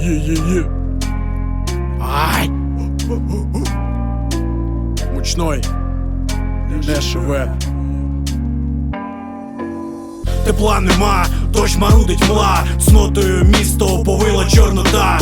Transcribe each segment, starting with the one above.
Є-є-є. Ай! Мучной. Не шеве. Тепла нема, дощ марудить мла, цнотою місто оповила чорнота.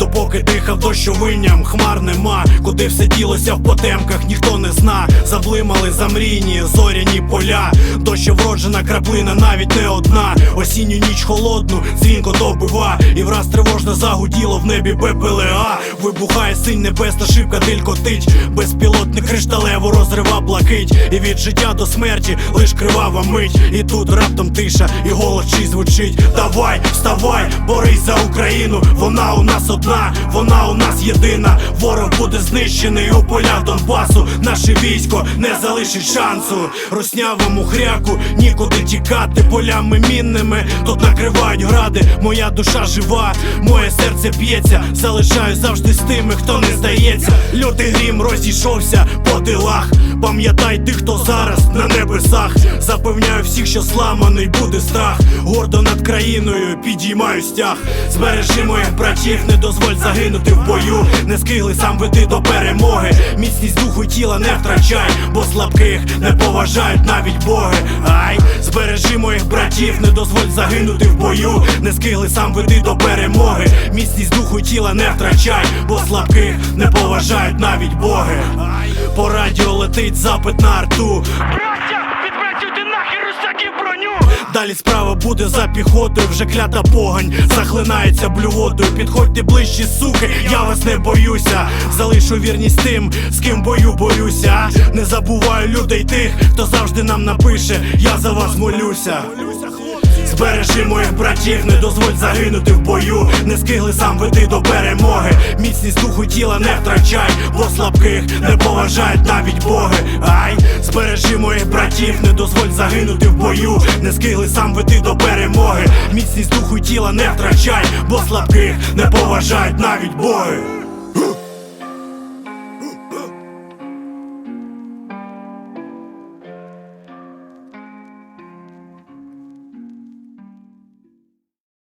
Допоки дихав дощовинням, хмар нема, куди все ділося в потемках, ніхто не зна. Заблимали замрійні зоряні поля, дощ вроджена краплина, навіть не одна. Осінню ніч холодну, дзвінко добива, і враз тривожно загуділо в небі БПЛА. Вибухає синь небесна шибка, диль котить, безпілотник кришталево розрива блакить. І від життя до смерті лиш кривава мить. І тут раптом тиша, і голос чий звучить. Давай, вставай, борись за Україну. Вона у нас одна, вона у нас єдина. Ворог буде знищений у полях Донбасу. Наше військо не залишить шансу. Руснявому хряку нікуди тікати полями мінними. Тут накривають гради. Моя душа жива, моє серце б'ється. Залишаю завжди з тими, хто не здається. Лютий грім розійшовся по тилах. Пам'ятай тих, хто зараз на небесах. Запевняю всіх, що зламаний буде страх. Гордо над країною підіймаю стяг. Збережи моїх братів, не дозволь загинути в бою. Не скигли сам веди до перемоги. Міцність духу й тіла не втрачай, бо слабких не поважають навіть боги. Ай, збережи моїх братів, не дозволь загинути в бою. Не скигли сам веди до перемоги. Міцність духу й тіла не втрачай, бо слабких не поважають навіть боги. По радіо летить запит на арту. Далі справа буде за піхотою, вже клята погань захлинається блювотою. Підходьте ближчі, суки, я вас не боюся. Залишу вірність тим, з ким бою борюся. Не забуваю людей тих, хто завжди нам напише, я за вас молюся. Збережи моїх братів, не дозволь загинути в бою. Не скигли сам веди до перемоги. Міцність духу тіла не втрачай, бо слабких не поважають навіть боги. Ай, збережи моїх братів, не дозволь загинути в бою. Не скигли сам веди до перемоги. Міцність духу тіла не втрачай, бо слабких не поважають навіть боги.